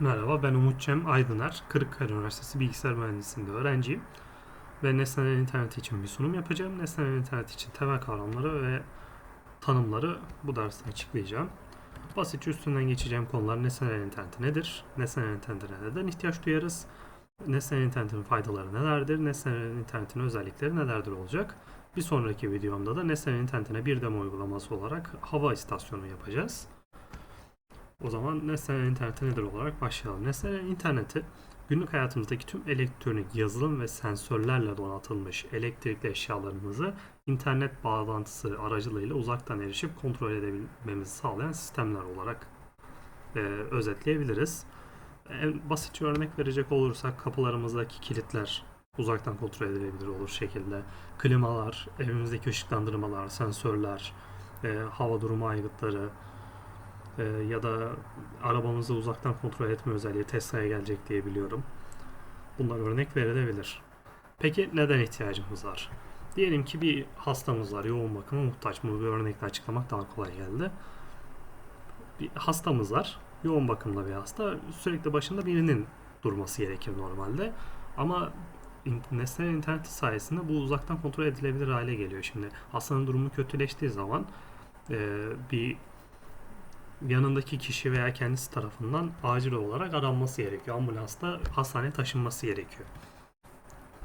Merhaba, ben Umut Cem Aydıner. Kırıkkale Üniversitesi Bilgisayar Mühendisliğinde öğrenciyim. Ve nesnel internet için bir sunum yapacağım. Nesnel internet için temel kavramları ve tanımları bu derste açıklayacağım. Basitçe üstünden geçeceğim konular nesnel internet nedir? Nesnel internete neden ihtiyaç duyarız? Nesnel internetin faydaları nelerdir? Nesnel internetin özellikleri nelerdir olacak? Bir sonraki videomda da nesnel internetine bir demo uygulaması olarak hava istasyonu yapacağız. O zaman nesnel interneti nedir olarak başlayalım. Nesnel interneti günlük hayatımızdaki tüm elektronik yazılım ve sensörlerle donatılmış elektrikli eşyalarımızı internet bağlantısı aracılığıyla uzaktan erişip kontrol edebilmemizi sağlayan sistemler olarak e, özetleyebiliriz. En basitçe örnek verecek olursak kapılarımızdaki kilitler uzaktan kontrol edilebilir olur şekilde. Klimalar, evimizdeki ışıklandırmalar, sensörler, e, hava durumu aygıtları, ee, ya da arabamızı uzaktan kontrol etme özelliği Tesla'ya gelecek diye biliyorum. Bunlar örnek verilebilir. Peki neden ihtiyacımız var? Diyelim ki bir hastamız var, yoğun bakıma muhtaç. Bunu bir örnekle açıklamak daha kolay geldi. Bir hastamız var, yoğun bakımda bir hasta. Sürekli başında birinin durması gerekir normalde. Ama nesnel internet sayesinde bu uzaktan kontrol edilebilir hale geliyor. Şimdi hastanın durumu kötüleştiği zaman e, bir yanındaki kişi veya kendisi tarafından acil olarak aranması gerekiyor. Ambulansla hastaneye taşınması gerekiyor.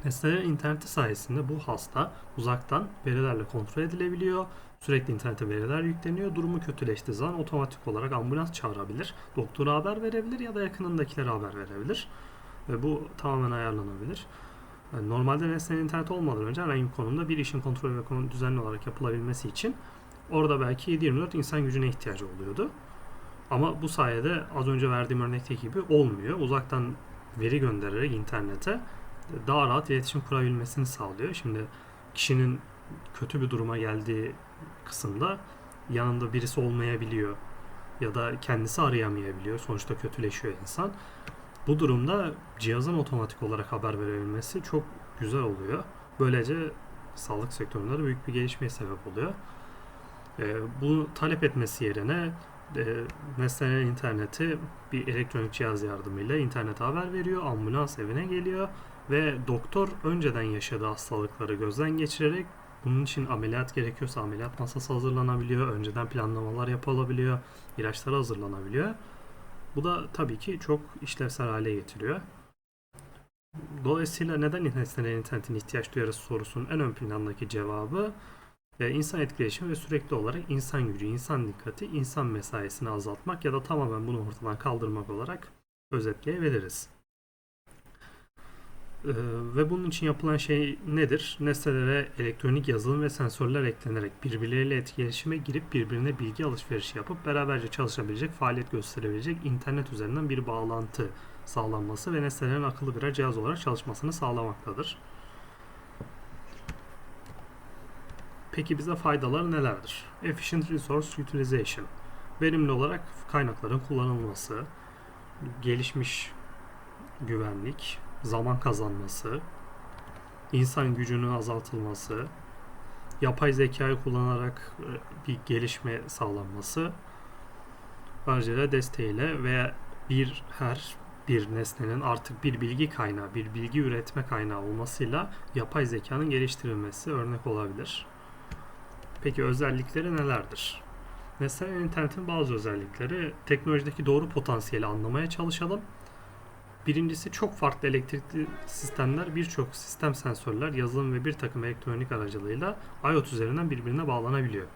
Mesela interneti sayesinde bu hasta uzaktan verilerle kontrol edilebiliyor. Sürekli internete veriler yükleniyor. Durumu kötüleştiği zaman otomatik olarak ambulans çağırabilir. Doktora haber verebilir ya da yakınındakilere haber verebilir. Ve bu tamamen ayarlanabilir. Normalde nesnel internet olmadan önce herhangi bir konumda bir işin kontrolü ve düzenli olarak yapılabilmesi için orada belki 7-24 insan gücüne ihtiyacı oluyordu. Ama bu sayede az önce verdiğim örnekteki gibi olmuyor. Uzaktan veri göndererek internete daha rahat iletişim kurabilmesini sağlıyor. Şimdi kişinin kötü bir duruma geldiği kısımda yanında birisi olmayabiliyor ya da kendisi arayamayabiliyor. Sonuçta kötüleşiyor insan. Bu durumda cihazın otomatik olarak haber verebilmesi çok güzel oluyor. Böylece sağlık sektöründe büyük bir gelişmeye sebep oluyor. E, bunu talep etmesi yerine e, nesnel interneti bir elektronik cihaz yardımıyla internete haber veriyor. Ambulans evine geliyor ve doktor önceden yaşadığı hastalıkları gözden geçirerek bunun için ameliyat gerekiyorsa ameliyat masası hazırlanabiliyor. Önceden planlamalar yapılabiliyor. ilaçlar hazırlanabiliyor. Bu da tabii ki çok işlevsel hale getiriyor. Dolayısıyla neden nesnel internetin ihtiyaç duyarız sorusunun en ön plandaki cevabı e, insan etkileşimi ve sürekli olarak insan gücü, insan dikkati, insan mesaisini azaltmak ya da tamamen bunu ortadan kaldırmak olarak özetleyebiliriz. Ee, ve bunun için yapılan şey nedir? Nesnelere elektronik yazılım ve sensörler eklenerek birbirleriyle etkileşime girip birbirine bilgi alışverişi yapıp beraberce çalışabilecek, faaliyet gösterebilecek internet üzerinden bir bağlantı sağlanması ve nesnelerin akıllı birer cihaz olarak çalışmasını sağlamaktadır. Peki bize faydaları nelerdir? Efficient Resource Utilization. Verimli olarak kaynakların kullanılması, gelişmiş güvenlik, zaman kazanması, insan gücünün azaltılması, yapay zekayı kullanarak e, bir gelişme sağlanması, ayrıca desteğiyle ve bir her bir nesnenin artık bir bilgi kaynağı, bir bilgi üretme kaynağı olmasıyla yapay zekanın geliştirilmesi örnek olabilir. Peki özellikleri nelerdir? Mesela internetin bazı özellikleri teknolojideki doğru potansiyeli anlamaya çalışalım. Birincisi çok farklı elektrikli sistemler, birçok sistem sensörler, yazılım ve bir takım elektronik aracılığıyla IoT üzerinden birbirine bağlanabiliyor.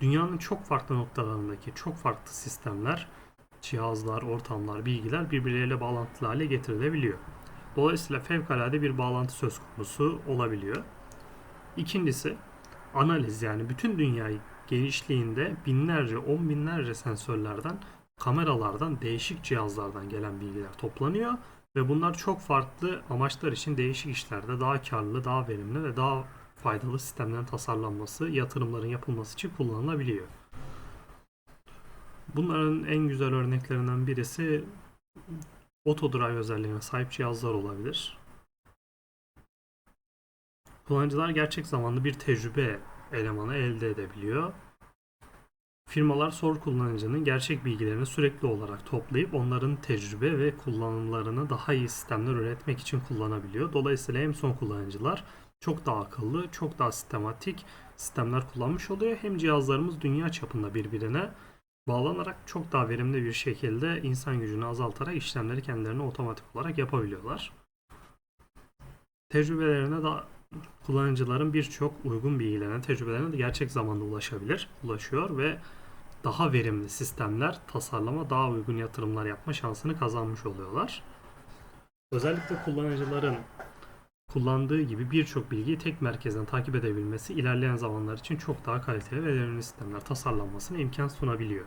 Dünyanın çok farklı noktalarındaki çok farklı sistemler, cihazlar, ortamlar, bilgiler birbirleriyle bağlantılı hale getirilebiliyor. Dolayısıyla fevkalade bir bağlantı söz konusu olabiliyor. İkincisi analiz yani bütün dünyayı genişliğinde binlerce, on binlerce sensörlerden, kameralardan, değişik cihazlardan gelen bilgiler toplanıyor ve bunlar çok farklı amaçlar için değişik işlerde daha karlı, daha verimli ve daha faydalı sistemlerin tasarlanması, yatırımların yapılması için kullanılabiliyor. Bunların en güzel örneklerinden birisi Autodrive özelliğine sahip cihazlar olabilir. Kullanıcılar gerçek zamanlı bir tecrübe elemanı elde edebiliyor. Firmalar SOR kullanıcının gerçek bilgilerini sürekli olarak toplayıp onların tecrübe ve kullanımlarını daha iyi sistemler üretmek için kullanabiliyor. Dolayısıyla hem son kullanıcılar çok daha akıllı, çok daha sistematik sistemler kullanmış oluyor. Hem cihazlarımız dünya çapında birbirine bağlanarak çok daha verimli bir şekilde insan gücünü azaltarak işlemleri kendilerine otomatik olarak yapabiliyorlar. Tecrübelerine da kullanıcıların birçok uygun bilgilerine, tecrübelerine de gerçek zamanda ulaşabilir, ulaşıyor ve daha verimli sistemler tasarlama, daha uygun yatırımlar yapma şansını kazanmış oluyorlar. Özellikle kullanıcıların kullandığı gibi birçok bilgiyi tek merkezden takip edebilmesi ilerleyen zamanlar için çok daha kaliteli ve verimli sistemler tasarlanmasına imkan sunabiliyor.